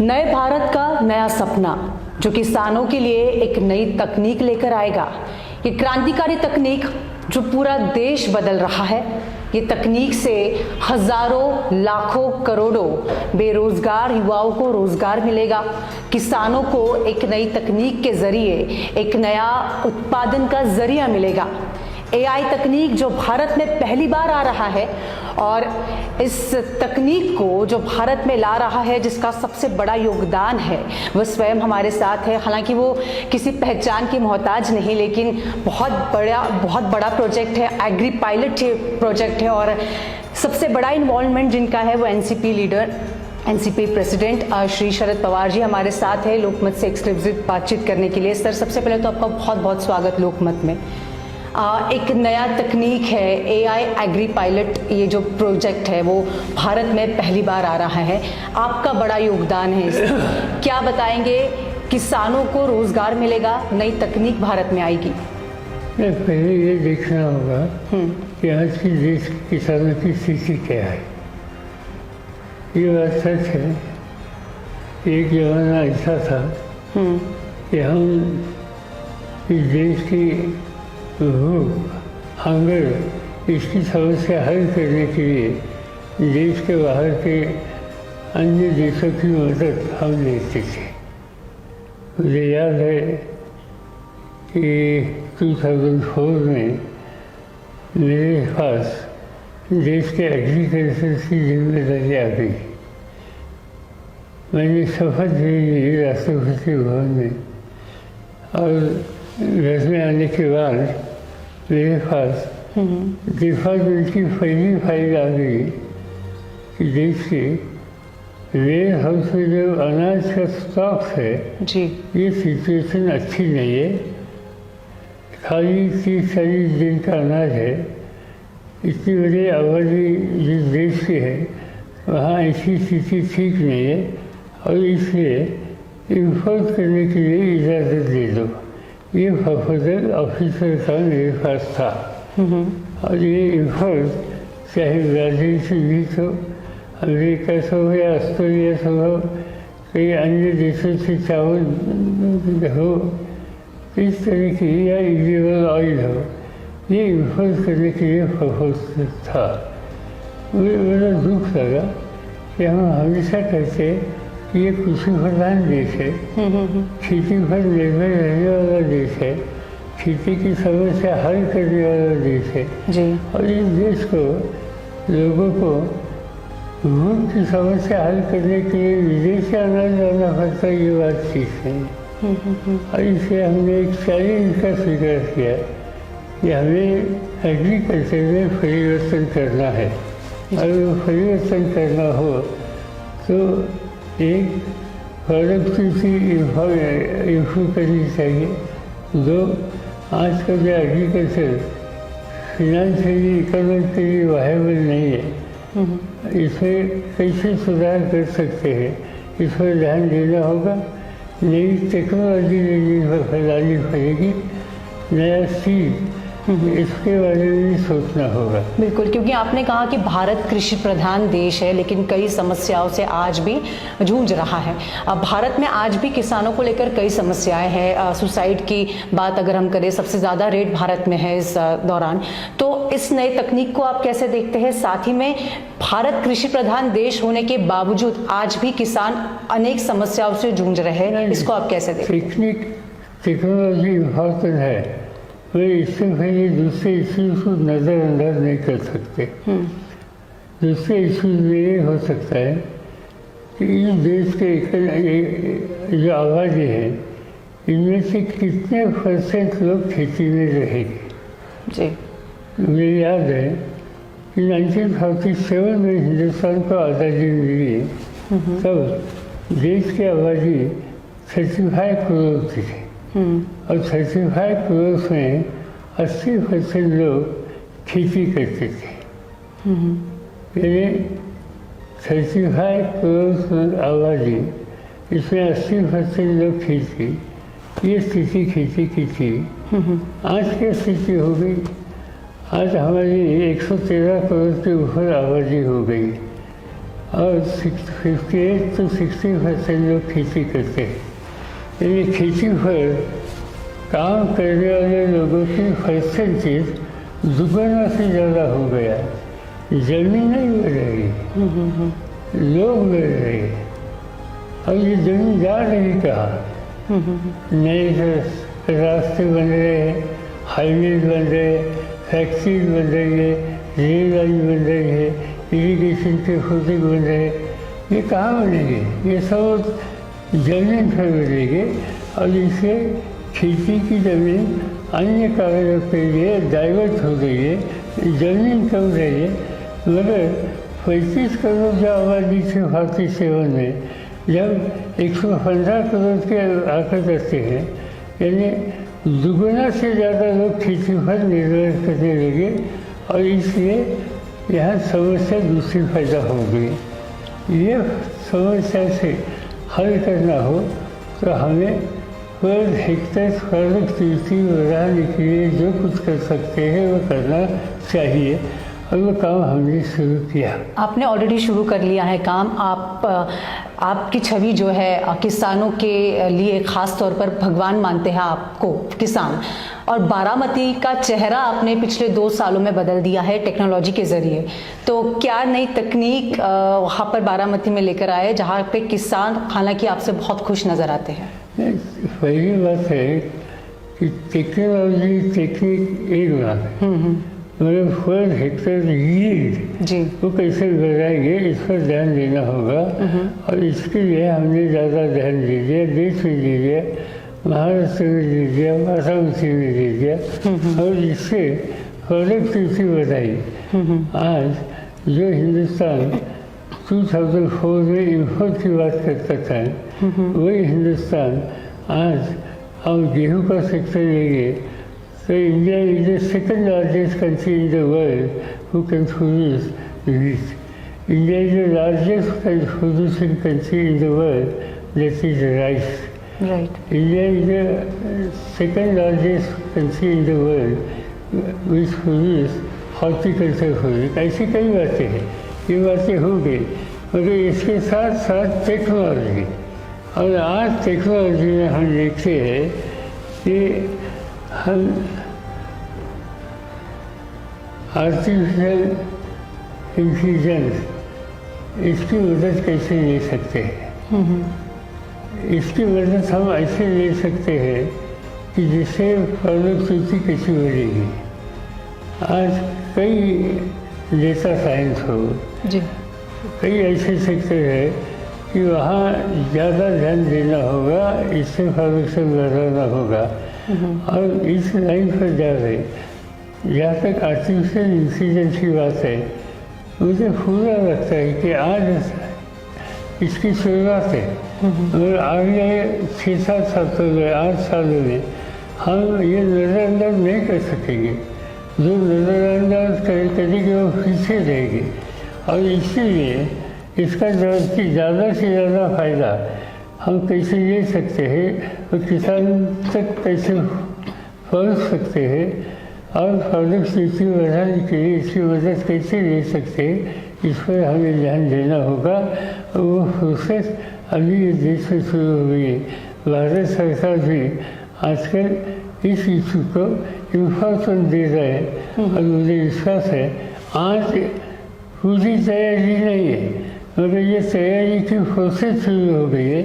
नए भारत का नया सपना, जो किसानों के लिए एक नई तकनीक लेकर आएगा। ये क्रांतिकारी तकनीक, जो पूरा देश बदल रहा है, ये तकनीक से हज़ारों, लाखों, करोड़ों बेरोजगार युवाओं को रोज़गार मिलेगा। किसानों को एक नई तकनीक के ज़रिए एक नया उत्पादन का ज़रिया मिलेगा। एआई तकनीक जो भारत में पहली बार आ रहा है और इस तकनीक को जो भारत में ला रहा है, जिसका सबसे बड़ा योगदान है वह स्वयं हमारे साथ है। हालाँकि वो किसी पहचान की मोहताज नहीं, लेकिन बहुत बड़ा बहुत बड़ा प्रोजेक्ट है एग्री पायलट प्रोजेक्ट है और सबसे बड़ा इन्वॉल्वमेंट जिनका है वो NCP leader NCP president Shri Sharad Pawar ji हमारे साथ है लोकमत से एक्सक्लूसिव बातचीत करने के लिए। सर, सबसे पहले तो आपका बहुत बहुत स्वागत लोकमत में। एक नया तकनीक है एआई एग्री पायलट ये जो प्रोजेक्ट है वो भारत में पहली बार आ रहा है। आपका बड़ा योगदान है इसमें क्या बताएँगे किसानों को रोज़गार मिलेगा नई तकनीक भारत में आएगी? नहीं, पहले ये देखना होगा कि आज की देश किसानों की स्थिति क्या है। ये बात सच है। एक जमाना ऐसा था कि हम इस देश की भूख हंगर इसकी समस्या हल करने के लिए देश के बाहर के अन्य देशों की मदद हम लेते थे। मुझे याद है कि 2004 में मेरे पास देश के एग्रीकल्चर की ज़िम्मेदारी आ गई। मैंने शपथ भी ली राष्ट्रपति भवन में और घर में आने के बाद मेरे पास डिपार्टमेंट की पहली फ़ाइल आ गई कि वेयर हाउस में जो अनाज का स्टॉक है जी। ये सिचुएशन अच्छी नहीं है। खाली तीस चालीस दिन का अनाज है इतनी बड़ी आबादी जिस देश की है वहाँ ऐसी स्थिति ठीक नहीं है और इसलिए इम्पोर्ट करने के लिए इजाज़त दे दो। ये प्रपोजल ऑफिसर का मेरे पास था और ये इम्पोर्ट चाहे ब्राज़ील से भी हो अमेरिका से हो या ऑस्ट्रेलिया से हो कई अन्य देशों से चावल हो इस तरह की या इलेबल ऑयल हो ये इम्पोर्ट करने के लिए प्रपोजल था। मुझे बड़ा दुख लगा कि हम हमेशा कहते कि ये कृषि प्रधान देश है खेती पर निर्भर रहने वाला देश है खेती की समस्या हल करने वाला देश है जी। और इस देश को लोगों को भूख की समस्या हल करने के लिए विदेश आना जाना पड़ता ये बात ठीक है। और इसलिए हमने एक चैलेंज का स्वीकार किया कि हमें एग्रीकल्चर में परिवर्तन करना है। और वो परिवर्तन करना हो तो एक प्रोडक्टिविटी इम्प्रूव करनी चाहिए जो आज का जो एग्रीकल्चर फिनेंशियली इकोनॉमिकली वायबल नहीं है। इसमें कैसे सुधार कर सकते हैं? इस पर ध्यान देना होगा। नई टेक्नोलॉजी नई फैलानी पड़ेगी। नया सीख इसके बारे में सोचना होगा। बिल्कुल क्योंकि आपने कहा कि भारत कृषि प्रधान देश है लेकिन कई समस्याओं से आज भी जूझ रहा है। अब भारत में आज भी किसानों को लेकर कई समस्याएँ हैं। सुसाइड की बात अगर हम करें सबसे ज़्यादा रेट भारत में है इस दौरान। तो इस नए तकनीक को आप कैसे देखते हैं? साथ ही में भारत कृषि प्रधान देश होने के बावजूद आज भी किसान अनेक समस्याओं से जूझ रहे हैं। इसको आप कैसे देखते टेक्निक टेक्नोलॉजी इंपॉर्टेंट है। वे इससे पहले दूसरे इश्यूज़ को नज़रअंदाज नहीं कर सकते। दूसरे इश्यूज़ में ये हो सकता है कि इस देश के जो आबादी है इनमें से कितने परसेंट लोग खेती में रहेंगे? जी। मुझे याद है कि 1947 में हिंदुस्तान को आज़ादी मिली तब देश की आबादी 35 करोड़ की थी। और 35 करोड़ में 80 परसेंट लोग खेती करते थे। यानी 35 करोड़ आबादी इसमें 80 परसेंट लोग खेती ये स्थिति खेती की थी। आज क्या स्थिति हो गई? आज हमारी 113 करोड़ के ऊपर आबादी हो गई। और fifty eight to sixty percent लोग खेती करते हैं। यानी खेती पर काम करने वाले लोगों की परसेंटेज दुगना से ज़्यादा हो गया। ज़मीन नहीं बढ़ रही। लोग बढ़ रहे। और ये ज़मीन जा रही कहाँ? नए रास्ते बन रहे हैं, हाईवे बन रहे हैं फैक्ट्रीज बन रही है, रेलगाड़ी बन रही है, इरीगेशन के प्रोजेक्ट बन रहे हैं। ये कहाँ बनेंगे? ये सब ज़मीन बनेंगे और इससे खेती की ज़मीन अन्य कारणों के लिए डाइवर्ट हो गई है, ज़मीन कम रही है। मगर पैंतीस करोड़ जो आबादी थी भारतीय सेवन में जब एक सौ पंद्रह करोड़ के आकर करते हैं, यानी दुगुना से ज़्यादा लोग खेती पर निर्भर करने लगे और इसलिए यहाँ समस्या दूसरी पैदा हो गई। ये समस्या से हल करना हो तो हमें पर हेक्टर स्क्वायर कृषि बढ़ाने के लिए जो कुछ कर सकते हैं, वो करना चाहिए। और वो काम हमने शुरू किया। आपने ऑलरेडी शुरू कर लिया है काम। आप आपकी छवि जो है किसानों के लिए ख़ास तौर पर भगवान मानते हैं आपको किसान। और बारामती का चेहरा आपने पिछले दो सालों में बदल दिया है टेक्नोलॉजी के ज़रिए। तो क्या नई तकनीक वहाँ पर बारामती में लेकर आए जहाँ पे किसान हालाँकि आपसे बहुत खुश नज़र आते हैं? पहली बात है कि टेक्नोलॉजी टेक्निक एक बात है। मतलब पर हेक्टर यील्ड वो कैसे बढ़ाएँगे इस पर ध्यान देना होगा। और इसके लिए हमने ज़्यादा ध्यान दे दिया। देश में दे दिया। महाराष्ट्र में दे दिया। बारामती में दे दिया। और इससे प्रोडक्टिविटी बढ़ाई आज जो हिंदुस्तान 2004 में इम्पोर्ट की बात करता था वही हिंदुस्तान आज हम गेहूँ का सेक्टर लेंगे। India is the second largest country in the world who can produce wheat. India is the largest producing country in the world that is rice. Right India is the second largest country in the world which produce horticulture product. ऐसी कई बातें हैं ये बातें हो गई मगर इसके साथ साथ टेक्नोलॉजी और आज टेक्नोलॉजी में हम देखते हैं कि हम आर्टिफिशियल इंटेलिजेंस इसकी मदद कैसे ले सकते हैं? इसकी मदद हम ऐसे ले सकते हैं कि जिससे प्रोडक्टिविटी कैसी बढ़ेगी आज कई डेटा साइंस हो कई ऐसे सेक्टर है कि वहाँ ज़्यादा ध्यान देना होगा इससे प्रोडक्शन बढ़ाना होगा। और इस लाइन पर जा रहे। जहाँ तक आर्टिफिशियल इंटेलिजेंस की बात है, मुझे पूरा लगता है कि आज इसकी शुरुआत है। और आगे छः सात सालों में आठ सालों में हम ये नज़रअंदाज नहीं कर सकेंगे। जो नज़रअंदाज कर, करेंगे वो पीछे रहेंगे। और इसीलिए इसका ज़्यादा से ज़्यादा फ़ायदा हम कैसे ले सकते हैं? और किसान तक कैसे पहुँच सकते हैं? और प्रोडक्टिविटी बढ़ाने के लिए इसकी मदद कैसे ले सकते हैं? इस पर हमें ध्यान देना होगा। वो प्रोसेस अभी ये देश में शुरू हो गई है। भारत सरकार भी आजकल इस इशू को इम्पोर्टेंस दे रहा है। और मुझे विश्वास है आज पूरी तैयारी नहीं है मगर ये तैयारी की प्रोसेस शुरू हो गई है।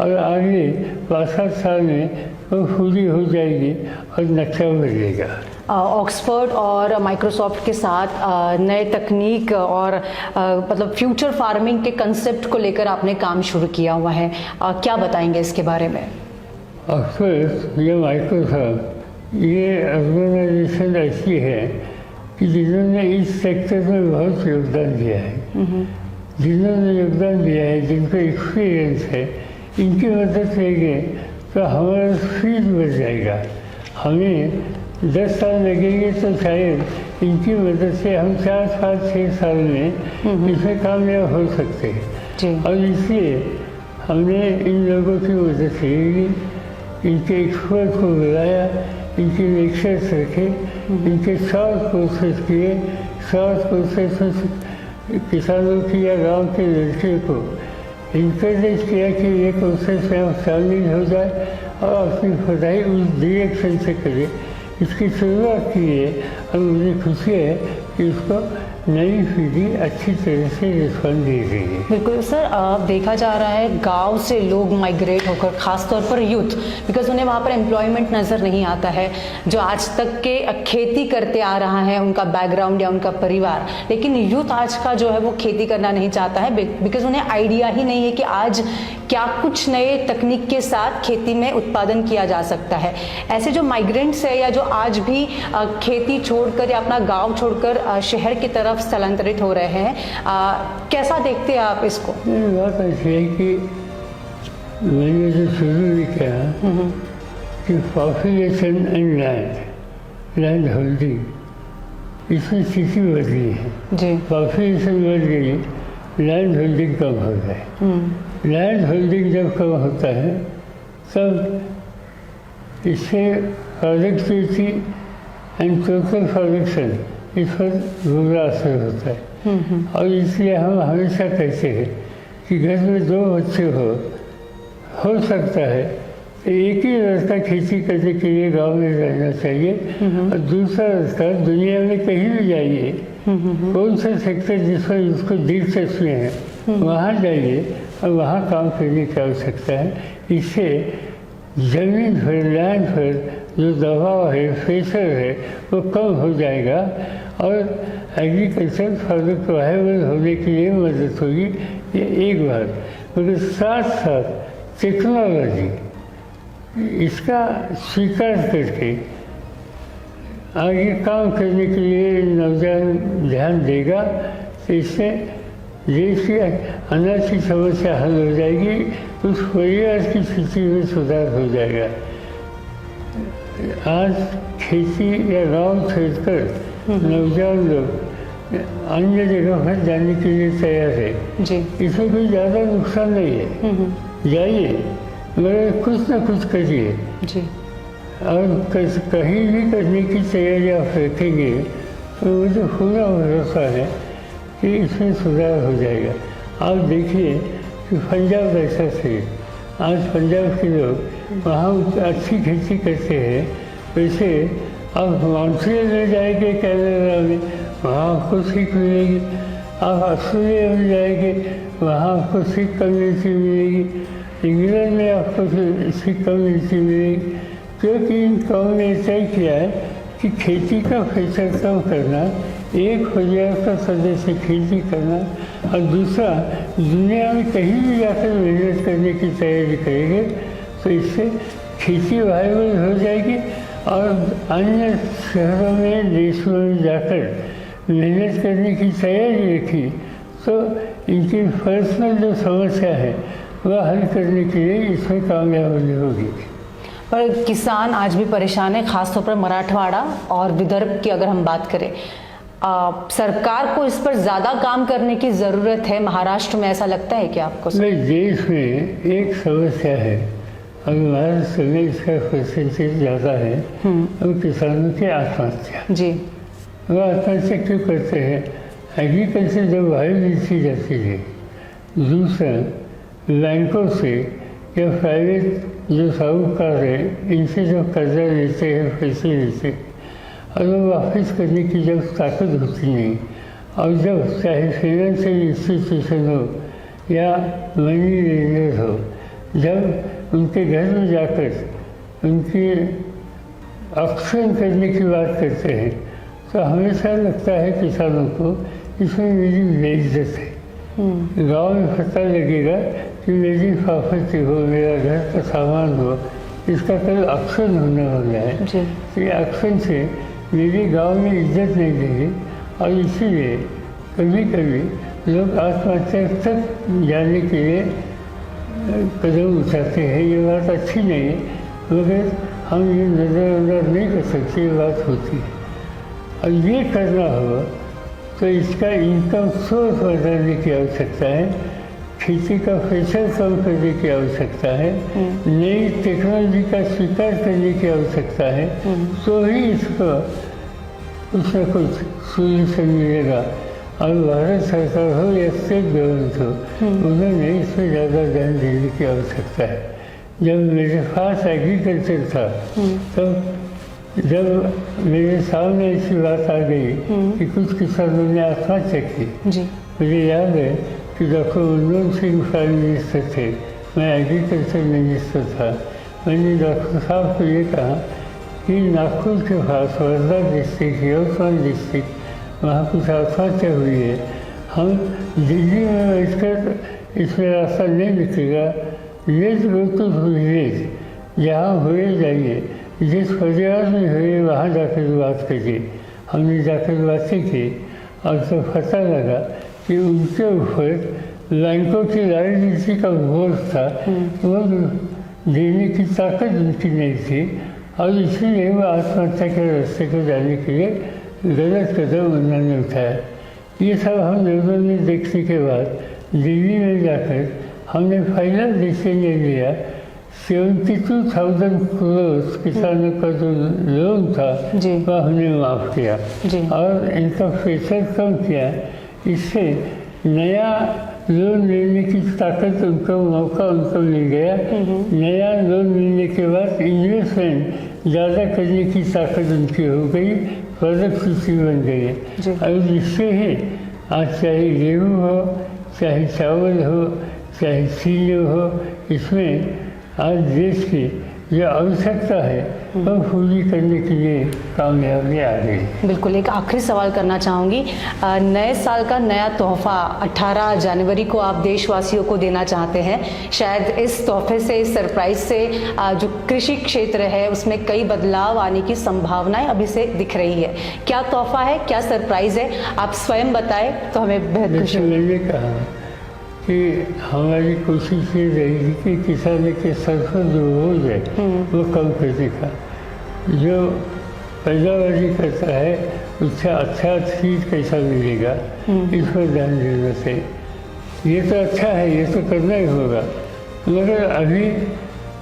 और आगे साल में वो पूरी हो जाएगी और नक्शा बदलेगा ऑक्सफर्ड और माइक्रोसॉफ्ट के साथ नए तकनीक और मतलब फ्यूचर फ़ार्मिंग के कंसेप्ट को लेकर आपने काम शुरू किया हुआ है। क्या बताएँगे इसके बारे में? ऑक्सफोर्ड या माइक्रोसॉफ्ट ये ऑर्गेनाइजेशन ऐसी है कि जिन्होंने इस सेक्टर में बहुत योगदान दिया है। जिन्होंने योगदान दिया है जिनको एक्सपीरियंस है इनकी मदद लेंगे तो हमारा स्पीड बढ़ जाएगा। हमें दस साल लगेंगे तो शायद इनकी मदद से हम चार साल छः साल में इसमें कामयाब हो सकते हैं। और इसलिए हमने इन लोगों की मदद से इनके एक्सपर्ट को बुलाया इनके लेक्चर्स रखे इनके शॉर्ट कोर्सेज किए शॉर्ट कोर्सेज किसानों की या गाँव के लड़के को इंकरेज किया कि एक से स्वयं शामिल हो जाए और अपनी खुदाई उस डायरेक्शन से करे। इसकी शुरुआत की है और मुझे खुशी है कि उसको नई पीढ़ी अच्छी तरह से रिस्पॉन्ड दे रही है। बिल्कुल, सर अब देखा जा रहा है, गाँव से लोग माइग्रेट होकर खास तौर पर यूथ बिकॉज़ उन्हें वहाँ पर एम्प्लॉयमेंट नज़र नहीं आता है, जो आज तक के खेती करते आ रहा है, उनका बैकग्राउंड या उनका परिवार। लेकिन यूथ आज का जो है, वो खेती करना नहीं चाहता है बिकॉज़ उन्हें आइडिया ही नहीं है कि आज क्या कुछ नए तकनीक के साथ खेती में उत्पादन किया जा सकता है? ऐसे जो माइग्रेंट्स है या जो आज भी खेती छोड़कर या अपना गाँव छोड़कर शहर की तरफ़ स्थलांतरित हो रहे हैं कैसा देखते हैं आप इसको? ये बात ऐसी है कि मैंने जो शुरू में कहा कि population and land land holding इसमें स्थिति गई है। जी। पॉपुलेशन बढ़ गई लैंड होल्डिंग कम हो जाए हम्म। लैंड होल्डिंग जब कम होता है तब इससे प्रोडक्टिविटी एंड टोटल प्रोडक्शन इस पर बुरा असर होता है। और इसलिए हम हमेशा कहते हैं कि घर में दो बच्चे हो हो सकता है तो एक ही लड़का खेती करने के लिए गाँव में रहना चाहिए और दूसरा लड़का दुनिया में कहीं भी जाइए कौन सा सेक्टर जिसमें उसको दिलचस्पी है वहाँ जाइए और वहाँ काम करने की आवश्यकता है। इससे ज़मीन पर लैंड पर जो दबाव है प्रेशर है, वो कम हो जाएगा और एग्रीकल्चर प्रोडक्ट वायबल होने के लिए मदद होगी। ये एक बात। मगर साथ साथ टेक्नोलॉजी इसका स्वीकार करके आगे काम करने के लिए नौजवान ध्यान देगा। तो इससे की अनाज की समस्या हल हो जाएगी उस परिवार की स्थिति में सुधार हो जाएगा। आज खेती या गाँव छोड़कर नौजवान लोग अन्य जगह पर जाने के लिए तैयार है। इसमें कोई ज़्यादा नुकसान नहीं है। हम्म जाइए मगर कुछ ना कुछ करिए। और कहीं भी करने की तैयारी आप रखेंगे तो मुझे पूरा भरोसा है कि इसमें सुधार हो जाएगा। आप देखिए कि पंजाब ऐसा से आज पंजाब के लोग वहाँ अच्छी खेती करते हैं। वैसे आप मॉन्ट्रियल में जाएँगे कनाडा में, वहाँ आपको सीख मिलेगी। आप ऑस्ट्रेलिया में जाएँगे, वहाँ आपको सीख कम्युनिटी मिलेगी। इंग्लैंड में आपको सीख कम्युनिटी मिलेगी। क्योंकि इन कौम ने तय किया है कि खेती का फैसला कम करना एक परिवार का सदस्य खेती करना और दूसरा, दुनिया में कहीं भी जाकर मेहनत करने की तैयारी करेंगे तो इससे खेती वायबल हो जाएगी और अन्य शहरों में, देशों में जाकर मेहनत करने की तैयारी रखी। तो इनकी पर्सनल जो समस्या है, वह हल करने के लिए इसमें कामयाबी होगी। पर किसान आज भी परेशान है, खासतौर पर मराठवाड़ा और विदर्भ की अगर हम बात करें। आ, सरकार को इस पर ज़्यादा काम करने की ज़रूरत है महाराष्ट्र में ऐसा लगता है क्या आपको मैं देश में एक समस्या है। और महाराष्ट्र में इसका परसेंटेज ज़्यादा है। और किसानों की आत्महत्या जी। वो आत्महत्या क्यों करते हैं? एग्रीकल्चर जब वायु बेची जाती है दूसरा बैंकों से या प्राइवेट जो साहूकार है इनसे जो कर्जा लेते हैं पैसे लेते हैं और वो वापस करने की जब ताकत होती नहीं और जब चाहे फाइनेंशियल इंस्टीट्यूशन हो या मनी लेंडर हो जब उनके घर में जाकर उनके ऑप्शन करने की बात करते हैं तो हमेशा लगता है किसानों को इसमें मेरी बेइज्जत है। गाँव में पता लगेगा कि मेरी प्रॉपर्टी हो मेरा घर का सामान हो इसका कल ऑप्शन होने वाला है। तो ये ऑप्शन से मेरे गाँव में इज़्ज़त नहीं देगी और इसीलिए कभी कभी लोग आत्महत्या तक जाने के लिए कदम उठाते हैं। ये बात अच्छी नहीं है मगर हम ये नज़रअंदाज नहीं कर सकते, ये बात होती है। और ये करना हो तो इसका इनकम सोर्स बढ़ाने की आवश्यकता है। खेती का प्रेशर कम करने की आवश्यकता है? नई टेक्नोलॉजी का स्वीकार करने की आवश्यकता है। तो ही इसका कुछ न कुछ सोल्यूशन मिलेगा। और भारत सरकार हो या स्टेट गवर्नमेंट हो उन्होंने इसमें ज़्यादा ध्यान देने की आवश्यकता है। जब मेरे पास एग्रीकल्चर था तब जब मेरे सामने ऐसी बात आ गई कि कुछ किसानों ने आत्महत्या की। मुझे याद है कि डॉक्टर मनमोहन सिंह मिनिस्टर थे मैं एग्रीकल्चर मिनिस्टर था मैंने डॉक्टर साहब को ये कहा कि नागपुर के पास वर्धा डिस्ट्रिक्ट यवतमाल डिस्ट्रिक्ट वहाँ कुछ आत्महत्या हुई है हम दिल्ली में बैठकर इसमें रास्ता नहीं निकलेगा लेट गो टू विलेज जहाँ हुए जाइए जिस परिवार में हुए वहाँ जाकर बात करिए हमने जाकर बातें की और तो पता लगा कि उनके ऊपर बैंकों की राजनीति का बोझ था वो देने की ताकत उनकी नहीं थी और इसीलिए वो आत्महत्या के रास्ते को जाने के लिए गलत कदम उन्होंने उठाया ये सब हम लोगों ने देखने के बाद दिल्ली में जाकर हमने पहला डिसीज़न लिया। सेवेंटी टू थाउज़ेंड करोड़ किसानों का जो लोन था। वह हमने माफ़ किया। और इनका प्रेशर कम किया। इससे नया लोन लेने की ताकत उनको मौका उनको मिल गया। नया लोन मिलने के बाद इन्वेस्टमेंट ज़्यादा करने की ताकत उनकी हो गई प्रोडक्टिविटी बन गई। और इससे ही आज चाहे गेहूँ हो चाहे चावल हो चाहे चीनी हो इसमें आज देश की जो आवश्यकता है। वह पूरी करने के लिए कामयाबी आ गई। बिल्कुल एक आखिरी सवाल करना चाहूँगी। नए साल का नया तोहफा 18 जनवरी को आप देशवासियों को देना चाहते हैं। शायद इस तोहफे से इस सरप्राइज़ से जो कृषि क्षेत्र है उसमें कई बदलाव आने की संभावनाएँ अभी से दिख रही है। क्या तोहफा है क्या सरप्राइज़ है? आप स्वयं बताएँ तो हमें बेहद खुशी कहा। कि हमारी कोशिश ये रहेगी कि किसान के सर पर जो है वो कम करने का। जो पैदावारी करता है उससे अच्छा चीज़ कैसा मिलेगा इस पर ध्यान देना चाहिए। ये तो अच्छा है ये तो करना ही होगा। मगर अभी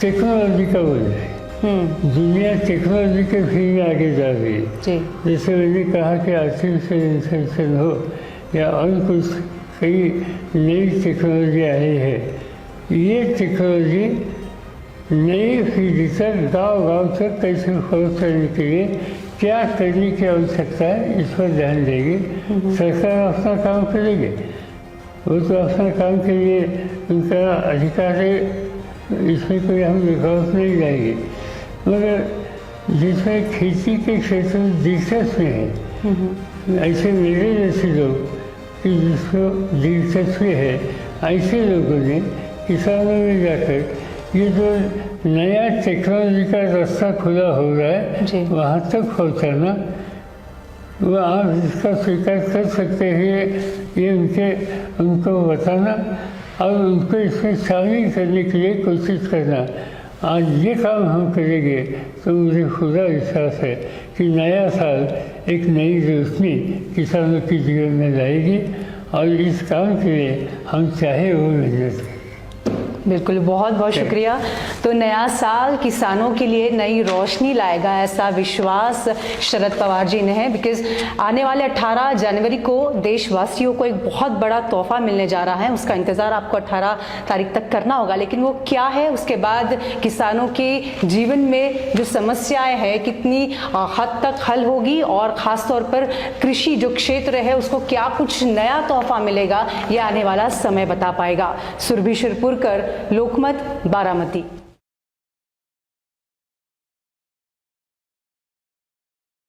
टेक्नोलॉजी का बोझ है। हम्म। दुनिया टेक्नोलॉजी के फ़ील्ड में आगे जा रही है। जैसे मैंने कहा कि आर्टिफिशियल इंटेलिजेंस हो या और कुछ कई नई टेक्नोलॉजी आई है। ये टेक्नोलॉजी नई तक गाँव गाँव तक कैसे पहुँच करने के लिए क्या करने की आवश्यकता है इस पर ध्यान देगी। सरकार अपना काम करेगी। वो तो अपना काम के लिए उनका अधिकार है इसमें कोई हम विकास नहीं जाएँगे। मगर जिसमें खेती के क्षेत्र में दिलचस्पी है ऐसे मेरे जैसे लोग कि जिसको दिलचस्पी है। ऐसे लोगों ने किसानों में जाकर ये जो नया टेक्नोलॉजी का रास्ता खुला हो रहा है वहाँ तक पहुँचाना वो आप इसका स्वीकार कर सकते हैं ये उनके उनको बताना और उनको इसमें शामिल करने के लिए कोशिश करना। आज ये काम हम करेंगे तो मुझे पूरा विश्वास है कि नया साल एक नई रोशनी किसानों के जीवन में लाएगी और इस काम के लिए हम चाहे वो मेहनत करें। बिल्कुल बहुत बहुत शुक्रिया। तो नया साल किसानों के लिए नई रोशनी लाएगा ऐसा विश्वास शरद पवार जी ने है बिकॉज़ आने वाले 18 जनवरी को देशवासियों को एक बहुत बड़ा तोहफा मिलने जा रहा है। उसका इंतज़ार आपको 18 तारीख तक करना होगा लेकिन वो क्या है? उसके बाद किसानों के जीवन में जो समस्याएँ हैं कितनी हद तक हल होगी और ख़ास तौर पर कृषि जो क्षेत्र है उसको क्या कुछ नया तोहफा मिलेगा ये आने वाला समय बता पाएगा। सुरभि शिरपुरकर लोकमत बारामती